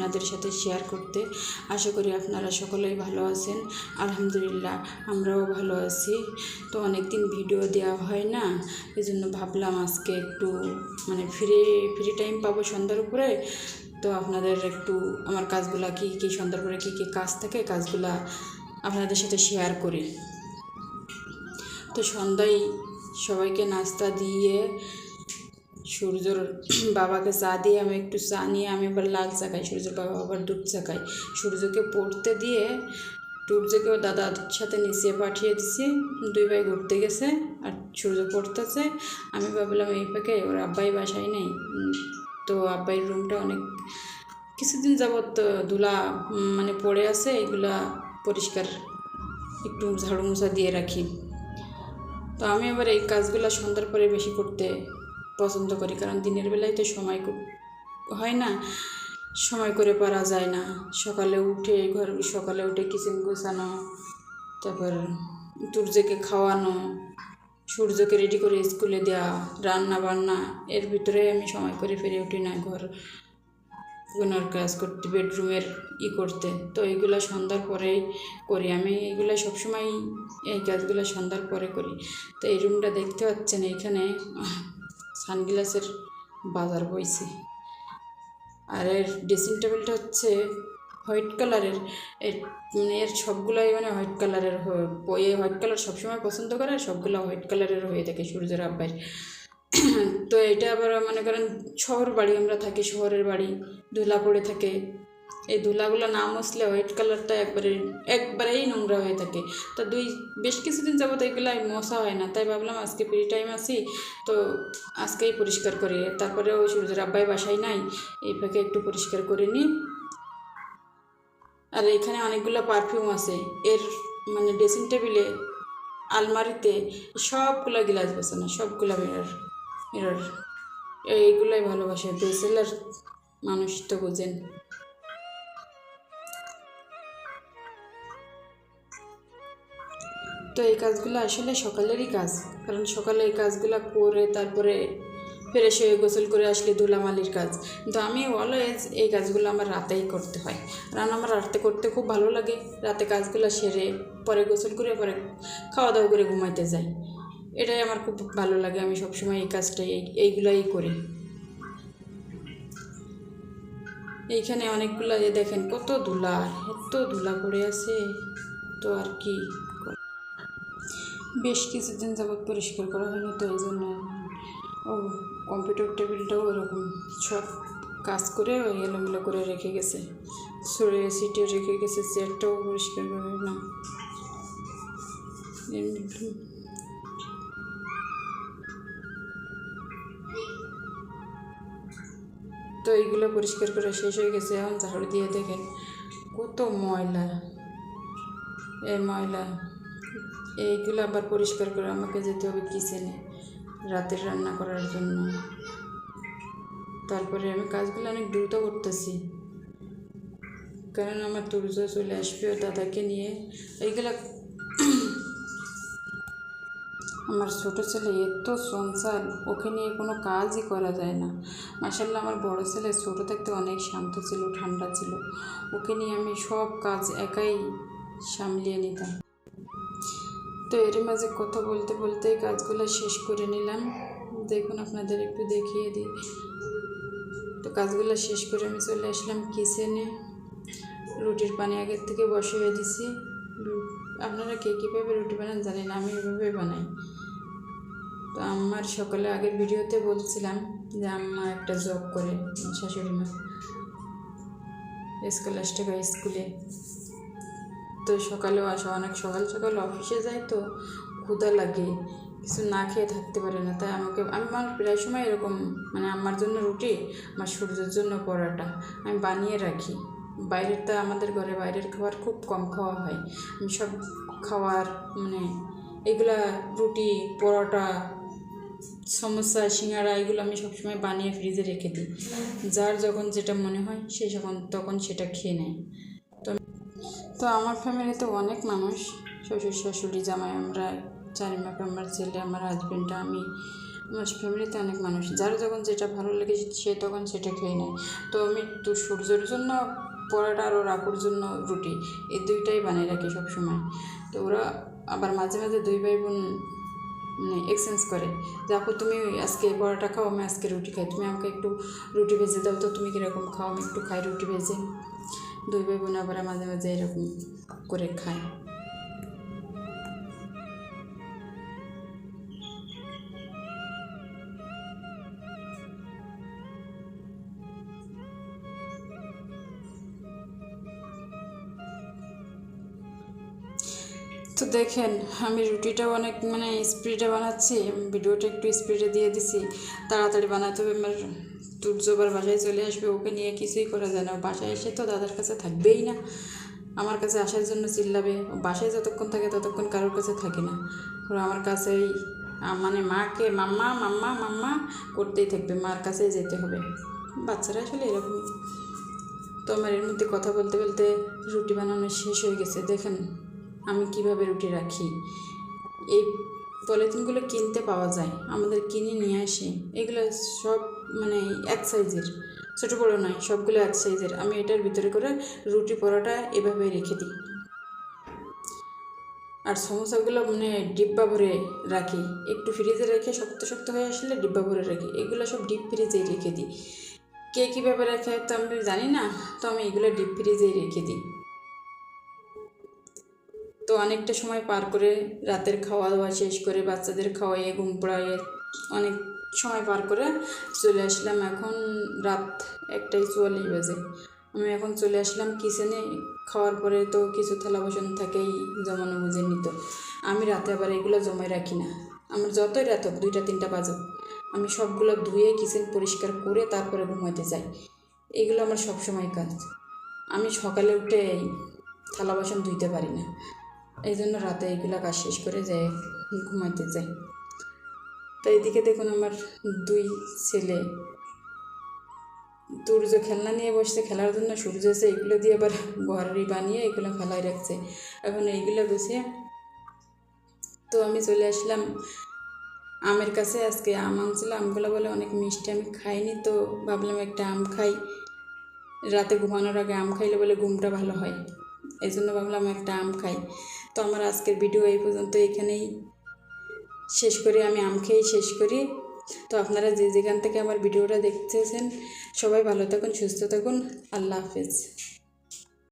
আপনাদের সাথে শেয়ার করতে। আশা করি আপনারা সকলেই ভালো আছেন। আলহামদুলিল্লাহ, আমরাও ভালো আছি। তো অনেক দিন ভিডিও দেওয়া হয় না এই জন্য ভাবলাম আজকে একটু মানে ফ্রি ফ্রি টাইম পাবো সন্ধ্যার উপরে। তো আপনাদের একটু আমার কাজগুলা কী কী সন্ধ্যার পরে কী কী কাজ থাকে, কাজগুলা আপনাদের সাথে শেয়ার করি। তো সন্ধ্যায় সবাইকে নাস্তা দিয়ে সূর্যর বাবাকে চা দিয়ে আমি একটু চা নিয়ে আমি আবার লাল চা খাই, সূর্যর বাবা আবার দুধ চা খাই সূর্যকে পড়তে দিয়ে সূর্যকেও দাদার সাথে নিচে পাঠিয়ে দিছি, দুই ভাই ঘুরতে গেছে আর সূর্য পড়তেছে। আমি ভাবলাম, এই পাকে ওর আব্বাই বাসায় নেই। তো আব্বাইয়ের রুমটা অনেক কিছুদিন যাবৎ ধুলা মানে পড়ে আছে, এগুলা পরিষ্কার একটু ঝাড়ু মোছা দিয়ে রাখি। তো আমি আবার এই কাজগুলো সন্ধ্যার পরে বেশি করতে পছন্দ করি, কারণ দিনের বেলায় তো সময় হয় না, সময় করে পারা যায় না। সকালে উঠে ঘর, সকালে উঠে কিচেন গোছানো, তারপর সূর্যকে খাওয়ানো, সূর্যকে রেডি করে স্কুলে দেওয়া, রান্না বান্না, এর ভিতরে আমি সময় করে ফিরে উঠি না ঘর কোনার কাজ করতে বেডরুমের ই করতে। তো এইগুলো সন্ধ্যার পরেই করি। আমি এইগুলো সবসময় এই কাজগুলো সন্ধ্যার পরে করি। তো এই রুমটা দেখতে পাচ্ছেন, এইখানে সানগ্লাসের বাজার বইছে। আর এর ড্রেসিং টেবিলটা হচ্ছে হোয়াইট কালারের। এর মানে সবগুলোই মানে হোয়াইট কালারের বইয়ে হোয়াইট কালার সবসময় পছন্দ করে আর সবগুলো হোয়াইট কালারের হয়ে থাকে সূর্যের আব্বাই তো এটা আবার মনে করেন শহর বাড়ি, আমরা থাকি শহরের বাড়ি ধুলা পড়ে থাকে। এই ধুলাগুলো না মুছলে হোয়াইট কালারটা একবারে একবারেই নোংরা হয়ে থাকে। তা দুই বেশ কিছুদিন যাবত এগুলো মশা হয় না। তাই ভাবলাম আজকে ফ্রি টাইম আছি, তো আজকেই পরিষ্কার করি। তারপরে ওই সূর্যের আব্বাই বাসায় নাই, এই ফাঁকে একটু পরিষ্কার করে নিই। আর এখানে অনেকগুলো পারফিউম আছে। এর মানে ড্রেসিং টেবিলে আলমারিতে সবগুলো গিলাস বসানো, সবগুলো মিরর মিরর এইগুলোই ভালোবাসে। বেসেলার মানুষ তো বোঝেন। তো এই কাজগুলো আসলে সকালেরই কাজ। কারণ সকালে এই কাজগুলো করে তারপরে ফ্রেশ হয়ে গোসল করে আসলে ধুলামালির কাজ। কিন্তু আমি অলওয়েজ এই কাজগুলো আমার রাতেই করতে হয়। কারণ আমার রাতে করতে খুব ভালো লাগে। রাতে কাজগুলো সেরে পরে গোসল করে পরে খাওয়া দাওয়া করে ঘুমাইতে যাই। এটাই আমার খুব ভালো লাগে। আমি সবসময় এই কাজটাই এই- এইগুলাই করি। এইখানে অনেকগুলো দেখেন কত ধুলা, এত ধুলা পড়ে আছে। তো আর কি। বেশ কিছুদিন যাবৎ পরিষ্কার করা হয়নি তো, এই জন্য ও কম্পিউটার টেবিলটাও এরকম সব কাজ করে ওই এলোমেলো করে রেখে গেছে। সরে সিটে রেখে গেছে, চেয়ারটাও পরিষ্কার করে না। তো এইগুলো পরিষ্কার করে শেষ হয়ে গেছে, এখন ঝাড়ু দিয়ে দেখেন কত ময়লা। এই ময়লা। এইগুলো আবার পরিষ্কার করে আমাকে যেতে হবে কিচেনে রাতের রান্না করার জন্য। তারপরে আমি কাজগুলো অনেক দ্রুত করতেছি। কারণ আমার তুর্য চলে আসবে দাদাকে নিয়ে। এইগুলা আমার ছোটো ছেলে এত সংসার ওকে নিয়ে কোনো কাজই করা যায় না। মাসাল্লাহ আমার বড় ছেলে ছোটো থাকতে অনেক শান্ত ছিল, ঠান্ডা ছিল। ওকে নিয়ে আমি সব কাজ একাই সামলিয়ে নিতাম। তো এর মাঝে কথা বলতে বলতে কাজগুলো শেষ করে নিলাম। দেখুন, আপনাদের একটু দেখিয়ে দিই। তো কাজগুলো শেষ করে আমি চলে আসলাম কিচেনে রুটির পানি আগের থেকে বসিয়ে দিছি। আপনারা কে কীভাবে রুটি বানান জানি না, আমি এভাবে বানাই। তো আমার সকালে আগের ভিডিওতে বলছিলাম যে আম্মা একটা জব করে, শাশুড়ি মা। স্কুল টাকা স্কুলে। তো সকালেও আসে, অনেক সকাল সকাল অফিসে যায় তো ক্ষুধা লাগে, কিছু না খেয়ে থাকতে পারে না। তাই আমাকে, আমি আমার প্রায় সময় এরকম মানে আমার জন্য রুটি, আমার সূর্যের জন্য পরোটা আমি বানিয়ে রাখি। বাইরেরটা আমাদের ঘরে, বাইরের খাবার খুব কম খাওয়া হয়। আমি সব খাওয়ার মানে এগুলা রুটি, পরোটা সমস্যা সিঙ্গারা, এগুলো আমি সবসময় বানিয়ে ফ্রিজে রেখে দিই। যার যখন যেটা মনে হয়, সে যখন, তখন সেটা খেয়ে নেয়। তো আমার ফ্যামিলিতে অনেক মানুষ। শ্বশুর শাশুড়ি, জামাই আমরা চারিমাকে আমার ছেলে, আমার হাজব্যান্ডটা আমি। আমার ফ্যামিলিতে অনেক মানুষ। যার যখন যেটা ভালো লাগে, সে তখন সেটা খেয়ে নেয়। তো আমি তো সূর্যের জন্য পরোটা আর ওর জন্য রুটি এই দুইটাই বানিয়ে রাখি সবসময়। তো ওরা আবার মাঝে মাঝে দুই ভাই বোন মানে এক্সচেঞ্জ করে যে, আপু, তুমি আজকে পরোটা খাও, আমি আজকে রুটি খাই। তুমি আমাকে একটু রুটি ভেজে দাও তো, তুমি কীরকম খাও? আমি একটু খাই রুটি ভেজে। দুই ভাই বোন আবার মাঝে মাঝে এরকম করে খায়। তো দেখেন, আমি রুটিটা অনেক মানে স্পিডে বানাচ্ছি ভিডিওটা একটু স্পিডে দিয়ে দিছি, তাড়াতাড়ি বানাতে হবে আমার সূর্য আবার বাসায় চলে আসবে, ওকে নিয়ে কিছুই করা যায় না। বাসায় এসে তো দাদার কাছে থাকবেই না। আমার কাছে আসার জন্য চিল্লাবে। বাসায় যতক্ষণ থাকে ততক্ষণ কারোর কাছে থাকে না। ওরা আমার কাছেই মানে মাকে মাম্মা মাম্মা মাম্মা করতেই থাকবে, মার কাছেই যেতে হবে। বাচ্চারা আসলে এরকমই তো আমার এর মধ্যে কথা বলতে বলতে রুটি বানানো শেষ হয়ে গেছে। দেখেন আমি কীভাবে রুটি রাখি। এই পলিথিনগুলো কিনতে পাওয়া যায়, আমাদের কিনে নিয়ে আসি। এগুলো সব মানে এক সাইজের, ছোটো বড়ো নয়, সবগুলো এক সাইজের। আমি এটার ভিতরে করে রুটি পরোটা এভাবে রেখে দিই। আর সমোসাগুলো মানে ডিব্বা ভরে রাখি। একটু ফ্রিজে রেখে শক্ত শক্ত হয়ে আসলে ডিব্বা ভরে রাখি। এগুলো সব ডিপ ফ্রিজেই রেখে দিই। কে কীভাবে রাখে তো আমি জানি না, তো আমি এগুলো ডিপ ফ্রিজেই রেখে দিই। তো অনেকটা সময় পার করে রাতের খাওয়া দাওয়া শেষ করে বাচ্চাদের খাওয়াইয়ে, ঘুম পড়াইয়ে অনেক সময় পার করে চলে আসলাম। এখন রাত একটাই চুয়াল্লিশ বাজে। আমি এখন চলে আসলাম কিচেনে। খাওয়ার পরে তো কিছু থালা বাসন থাকেই জমানো বুঝে নিত আমি রাতে আবার এগুলো জমায় রাখি না। আমার যতই রাত হোক, দুইটা, তিনটা বাজুক। আমি সবগুলো ধুয়ে কিচেন পরিষ্কার করে তারপরে ঘুমাতে যাই। এগুলো আমার সবসময় কাজ। আমি সকালে উঠে থালা বাসন ধুইতে পারি না। এই জন্য রাতে এইগুলো কাজ শেষ করে যাই ঘুমাইতে যাই তো এদিকে দেখুন আমার দুই ছেলে। সূর্য খেলনা নিয়ে বসছে, খেলার জন্য সূর্য এসে এগুলো দিয়ে আবার ঘরই বানিয়ে এগুলো ফেলাই রাখছে। এখন এইগুলো গুছিয়ে তো আমি চলে আসলাম আমের কাছে। আজকে আম আনছিল, আমগুলো বলে অনেক মিষ্টি, আমি খাইনি তো ভাবলাম একটা আম খাই। রাতে ঘুমানোর আগে আম খাইলে বলে ঘুমটা ভালো হয়। এই জন্য ভাবলাম একটা আম খাই। তো আমার আজকের ভিডিও এই পর্যন্ত এখানেই শেষ করি, আমি আম খেয়েই শেষ করি। তো আপনারা যে যেখান থেকে আমার ভিডিওটা দেখতেছেন, সবাই ভালো থাকুন, সুস্থ থাকুন। আল্লাহ হাফেজ।